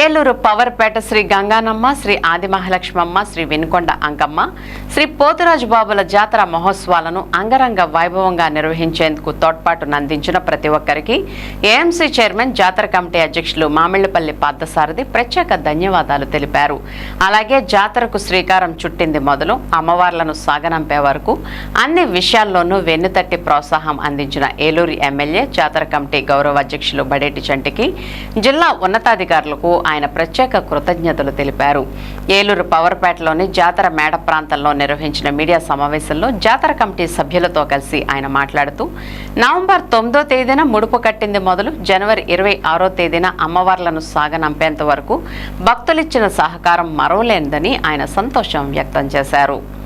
ఏలూరు పవర్పేట శ్రీ గంగానమ్మ శ్రీ ఆదిమహాలక్ష్మమ్మ శ్రీ వినుకొండ అంకమ్మ శ్రీ పోతురాజు బాబుల జాతర మహోత్సవాలను అంగరంగ వైభవంగా నిర్వహించేందుకు తోడ్పాటును అందించిన ప్రతి ఒక్కరికి ఏఎంసీ చైర్మన్ జాతర కమిటీ అధ్యక్షులు మామిళ్ళపల్లి పార్థసారథి ప్రత్యేక ధన్యవాదాలు తెలిపారు. అలాగే జాతరకు శ్రీకారం చుట్టింది మొదలు అమ్మవార్లను సాగనంపే వరకు అన్ని విషయాల్లోనూ వెన్నుతట్టి ప్రోత్సాహం అందించిన ఏలూరు ఎమ్మెల్యే జాతర కమిటీ గౌరవ అధ్యక్షులు బడేటి చంటికి జిల్లా ఉన్నతాధికారులకు ఆయన ప్రత్యేక కృతజ్ఞతలు తెలిపారు. ఏలూరు పవర్పేటలోని జాతర మేడ ప్రాంతంలో నిర్వహించిన మీడియా సమావేశంలో జాతర కమిటీ సభ్యులతో కలిసి ఆయన మాట్లాడుతూ నవంబర్ తొమ్మిదో తేదీన ముడుపు కట్టింది మొదలు జనవరి ఇరవై ఆరో తేదీన అమ్మవార్లను సాగనంపేంత వరకు భక్తులిచ్చిన సహకారం మరోలేనిదని ఆయన సంతోషం వ్యక్తం చేశారు.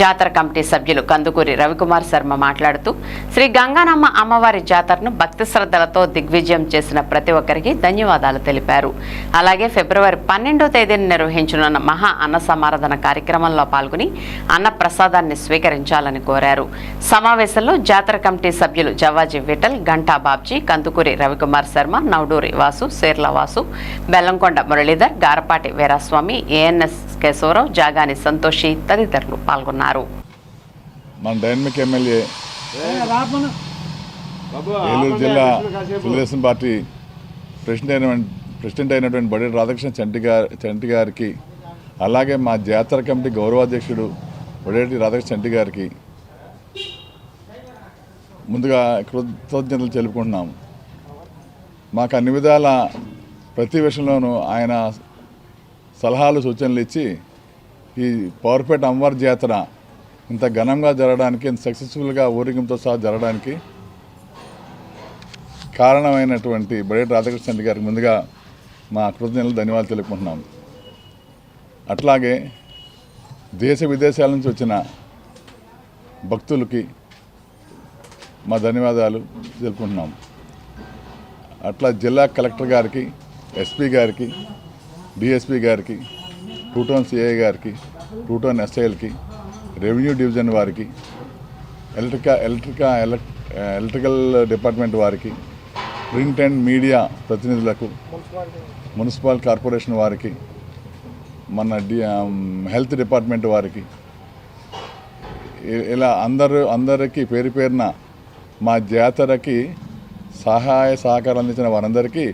జాతర కమిటీ సభ్యులు కందుకూరి రవికుమార్ శర్మ మాట్లాడుతూ శ్రీ గంగానమ్మ అమ్మవారి జాతరను భక్తి శ్రద్ధలతో దిగ్విజయం చేసిన ప్రతి ఒక్కరికి ధన్యవాదాలు తెలిపారు. అలాగే ఫిబ్రవరి పన్నెండో తేదీన నిర్వహించనున్న మహా అన్న సమారాధన కార్యక్రమంలో పాల్గొని అన్న ప్రసాదాన్ని స్వీకరించాలని కోరారు. సమావేశంలో జాతర కమిటీ సభ్యులు జవాజీ విఠల్ గంటా బాబ్జీ కందుకూరి రవికుమార్ శర్మ నవడూరి వాసు సేర్ల వాసు బెల్లంకొండ మురళీధర్ గారపాటి వీరాస్వామి ఏఎన్ఎస్ కేశవరావు జాగాని సంతోషి తదితరులు పాల్గొన్నారు. మన డైనమిక్ ఎమ్మెల్యే ఏలూరు జిల్లా తెలుగుదేశం పార్టీ ప్రెసిడెంట్ అయిన ప్రెసిడెంట్ అయినటువంటి బడి రాధాకృష్ణ చంటి గారి చంటి గారికి అలాగే మా జాతర కమిటీ గౌరవాధ్యక్షుడు బడేటి రాధాకృష్ణ చంటి గారికి ముందుగా కృతజ్ఞతలు తెలుపుకుంటున్నాము. మాకు అన్ని విధాల ప్రతి విషయంలోనూ ఆయన సలహాలు సూచనలు ఇచ్చి ఈ పవర్పేట అమ్మవారి జాతర ఇంత ఘనంగా జరగడానికి ఇంత సక్సెస్ఫుల్గా ఊరేగింపుతో సహా జరగడానికి కారణమైనటువంటి బడేటి రాధాకృష్ణ గారికి ముందుగా మా కృతజ్ఞతలు ధన్యవాదాలు తెలుపుకుంటున్నాం. అట్లాగే దేశ విదేశాల నుంచి వచ్చిన భక్తులకి మా ధన్యవాదాలు తెలుపుకుంటున్నాం. అట్లా జిల్లా కలెక్టర్ గారికి ఎస్పీ గారికి డిఎస్పీ గారికి టూటౌన్ సిఐ గారికి టూటోన్ ఎస్ఐఎల్కి రెవెన్యూ డివిజన్ వారికి ఎలక్ట్రికా ఎలక్ట్రికా ఎలక్ ఎలక్ట్రికల్ డిపార్ట్మెంట్ వారికి ప్రింట్ అండ్ మీడియా ప్రతినిధులకు మున్సిపల్ కార్పొరేషన్ వారికి మన హెల్త్ డిపార్ట్మెంట్ వారికి ఇలా అందరూ అందరికీ పేరు పేరున మా జాతరకి సహాయ సహకారం అందించిన వారందరికీ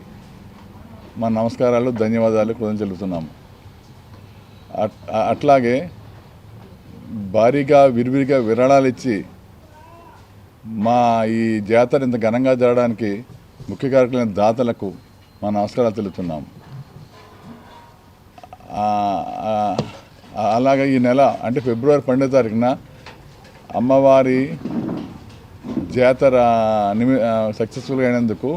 మా నమస్కారాలు ధన్యవాదాలు కృతజ్ఞతలు చెల్లుతున్నాము అట్- అట్లాగే భారీగా విరివిరిగా విరాళాలు ఇచ్చి మా ఈ జాతర ఇంత ఘనంగా జరగడానికి ముఖ్య కార్యక్రమ దాతలకు మా నమస్కారాలు తెలుపుతున్నాము. అలాగే ఈ నెల అంటే ఫిబ్రవరి పన్నెండో తారీఖున అమ్మవారి జాతర నిమి సక్సెస్ఫుల్గా అయినందుకు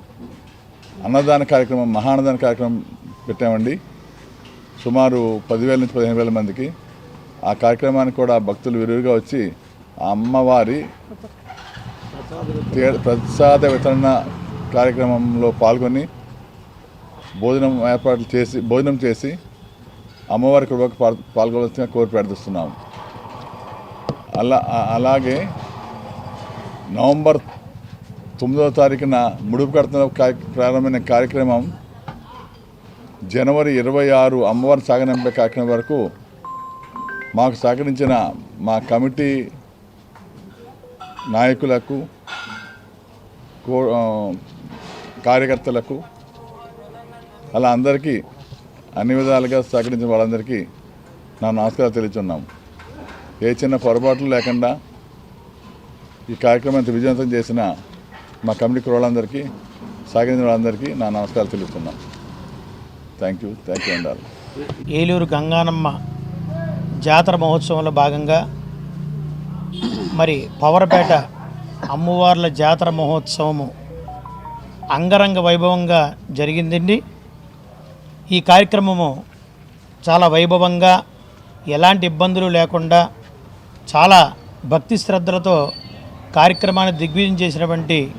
అన్నదాన కార్యక్రమం మహాన్నదాన కార్యక్రమం పెట్టామండి. సుమారు పదివేల నుంచి పదిహేను వేల మందికి. ఆ కార్యక్రమానికి కూడా భక్తులు విరివిగా వచ్చి ఆ అమ్మవారి ప్రసాద వితరణ కార్యక్రమంలో పాల్గొని భోజనం ఏర్పాట్లు చేసి భోజనం చేసి అమ్మవారి కృపకు పాల్- పాల్గొవలసిందిగా కోరి ప్రార్థిస్తున్నాము అలా అలాగే నవంబర్ తొమ్మిదవ తారీఖున ముడుపు కడుతున్న ప్రారంభమైన కార్యక్రమం జనవరి ఇరవై ఆరు అమ్మవారి సాగనంపే కార్యక్రమం వరకు మాకు సహకరించిన మా కమిటీ నాయకులకు కో- కార్యకర్తలకు అలా అందరికీ అన్ని విధాలుగా సహకరించిన వాళ్ళందరికీ నా నమస్కారాలు తెలియచున్నాం ఏ చిన్న పొరపాట్లు లేకుండా ఈ కార్యక్రమం విజయవంతం చేసిన మా కమిటీ వాళ్ళందరికీ సాగిన వాళ్ళందరికీ నా నమస్కారాలు తెలుపుతున్నాను థ్యాంక్ యూ థ్యాంక్ యూ అండి ఏలూరు గంగానమ్మ జాతర మహోత్సవంలో భాగంగా మరి పవర్పేట అమ్మవార్ల జాతర మహోత్సవము అంగరంగ వైభవంగా జరిగిందండి. ఈ కార్యక్రమము చాలా వైభవంగా ఎలాంటి ఇబ్బందులు లేకుండా చాలా భక్తి శ్రద్ధలతో కార్యక్రమాన్ని దిగ్విజయం చేసినటువంటి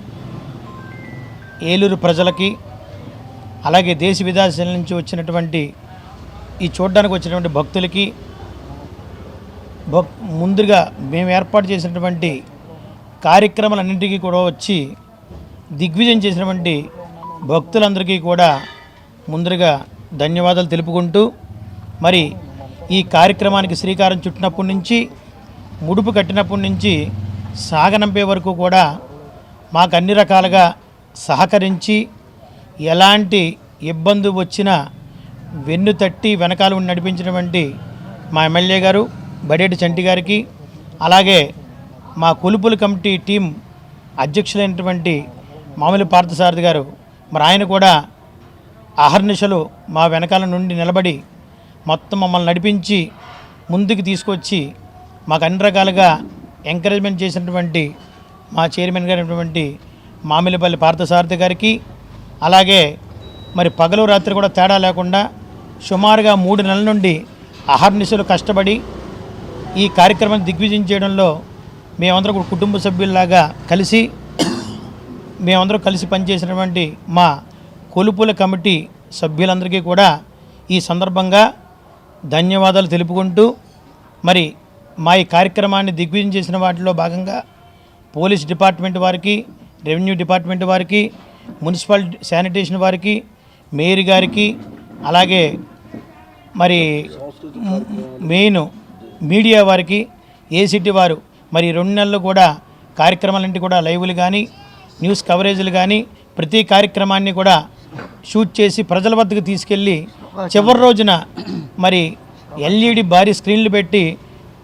ఏలూరు ప్రజలకి అలాగే దేశ విదేశాల నుంచి వచ్చినటువంటి ఈ చూడడానికి వచ్చినటువంటి భక్తులకి భక్ ముందుగా మేము ఏర్పాటు చేసినటువంటి కార్యక్రమాలన్నింటికీ కూడా వచ్చి దిగ్విజయం చేసినటువంటి భక్తులందరికీ కూడా ముందుగా ధన్యవాదాలు తెలుపుకుంటూ మరి ఈ కార్యక్రమానికి శ్రీకారం చుట్టినప్పటి నుంచి ముడుపు కట్టినప్పటి నుంచి సాగనంపే వరకు కూడా మాకు అన్ని రకాలుగా సహకరించి ఎలాంటి ఇబ్బంది వచ్చినా వెన్ను తట్టి వెనకాల ఉండి నడిపించినటువంటి మా ఎమ్మెల్యే గారు బడేటి చంటి గారికి అలాగే మా కొలుపుల కమిటీ టీం అధ్యక్షులైనటువంటి మామూలు పార్థసారథి గారు మరి ఆయన కూడా అహర్నిశలు మా వెనకాల నుండి నిలబడి మొత్తం మమ్మల్ని నడిపించి ముందుకు తీసుకొచ్చి మాకు అన్ని రకాలుగా ఎంకరేజ్మెంట్ చేసినటువంటి మా చైర్మన్ గారినటువంటి మామిలిపల్లి పార్థసారథి గారికి అలాగే మరి పగలు రాత్రి కూడా తేడా లేకుండా సుమారుగా మూడు నెలల నుండి అహర్నిశలు కష్టపడి ఈ కార్యక్రమాన్ని దిగ్విజయం చేయడంలో మేమందరం కూడా కుటుంబ సభ్యుల్లాగా కలిసి మేమందరం కలిసి పనిచేసినటువంటి మా కొలుపుల కమిటీ సభ్యులందరికీ కూడా ఈ సందర్భంగా ధన్యవాదాలు తెలుపుకుంటూ మరి మా ఈ కార్యక్రమాన్ని దిగ్విజయం చేసిన వాటిలో భాగంగా పోలీస్ డిపార్ట్మెంట్ వారికి రెవెన్యూ డిపార్ట్మెంట్ వారికి మున్సిపల్ శానిటేషన్ వారికి మేయర్ గారికి అలాగే మరి మెయిన్ మీడియా వారికి ఏసిటీ వారు మరి రెండు నెలలు కూడా కార్యక్రమాలంటే కూడా లైవ్లు కానీ న్యూస్ కవరేజీలు కానీ ప్రతి కార్యక్రమాన్ని కూడా షూట్ చేసి ప్రజల వద్దకు తీసుకెళ్ళి చివరి రోజున మరి ఎల్ఈడి భారీ స్క్రీన్లు పెట్టి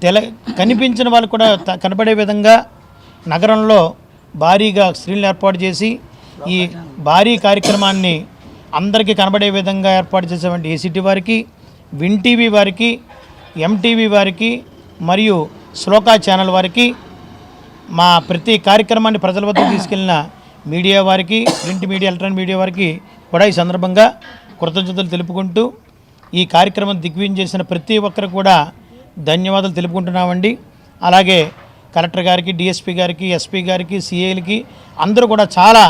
తెల కనిపించిన వాళ్ళు కూడా త- కనపడే విధంగా నగరంలో భారీగా స్క్రీన్లు ఏర్పాటు చేసి ఈ భారీ కార్యక్రమాన్ని అందరికీ కనబడే విధంగా ఏర్పాటు చేసేటువంటి ఏసీటీ వారికి విన్ టీవీ వారికి ఎంటీవీ వారికి మరియు శ్లోకా ఛానల్ వారికి మా ప్రతి కార్యక్రమాన్ని ప్రజల వద్దకు తీసుకెళ్ళిన మీడియా వారికి ప్రింట్ మీడియా ఎలక్ట్రానిక్ మీడియా వారికి కూడా ఈ సందర్భంగా కృతజ్ఞతలు తెలుపుకుంటూ ఈ కార్యక్రమం దిగ్విజయం చేసిన ప్రతి ఒక్కరు కూడా ధన్యవాదాలు తెలుపుకుంటున్నామండి. అలాగే కలెక్టర్ గారికి డిఎస్పీ గారికి ఎస్పీ గారికి సిఐలకి అందరూ కూడా చాలా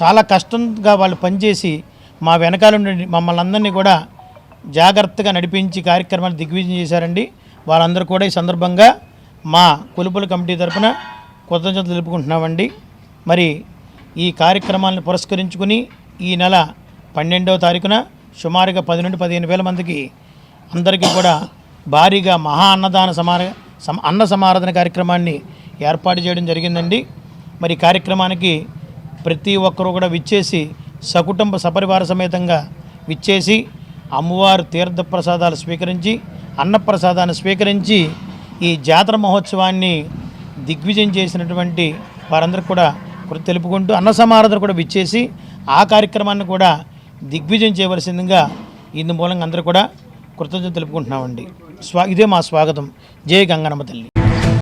చాలా కష్టంగా వాళ్ళు పనిచేసి మా వెనకాల నుండి మమ్మల్ని అందరినీ కూడా జాగ్రత్తగా నడిపించి కార్యక్రమాన్ని దిగ్విజయం చేశారండి. వాళ్ళందరూ కూడా ఈ సందర్భంగా మా కొలుపుల కమిటీ తరఫున కృతజ్ఞతలు తెలుపుకుంటున్నామండి. మరి ఈ కార్యక్రమాలను పురస్కరించుకుని ఈ నెల పన్నెండవ తారీఖున సుమారుగా పది నుండి పదిహేను వేల మందికి అందరికీ కూడా భారీగా మహా అన్నదాన సమార అన్న సమారాధన కార్యక్రమాన్ని ఏర్పాటు చేయడం జరిగిందండి. మరి కార్యక్రమానికి ప్రతి ఒక్కరూ కూడా విచ్చేసి సకుటుంబ సపరివార సమేతంగా విచ్చేసి అమ్మవారు తీర్థ ప్రసాదాలు స్వీకరించి అన్నప్రసాదాన్ని స్వీకరించి ఈ జాతర మహోత్సవాన్ని దిగ్విజయం చేసినటువంటి వారందరికీ కూడా తెలుపుకుంటూ అన్న సమారాధన కూడా విచ్చేసి ఆ కార్యక్రమాన్ని కూడా దిగ్విజయం చేయవలసిందిగా ఇందు మూలంగా అందరూ కూడా కృతజ్ఞత తెలుపుకుంటున్నామండి. స్వా ఇదే మా స్వాగతం. జయ గంగనమ్మ తల్లి.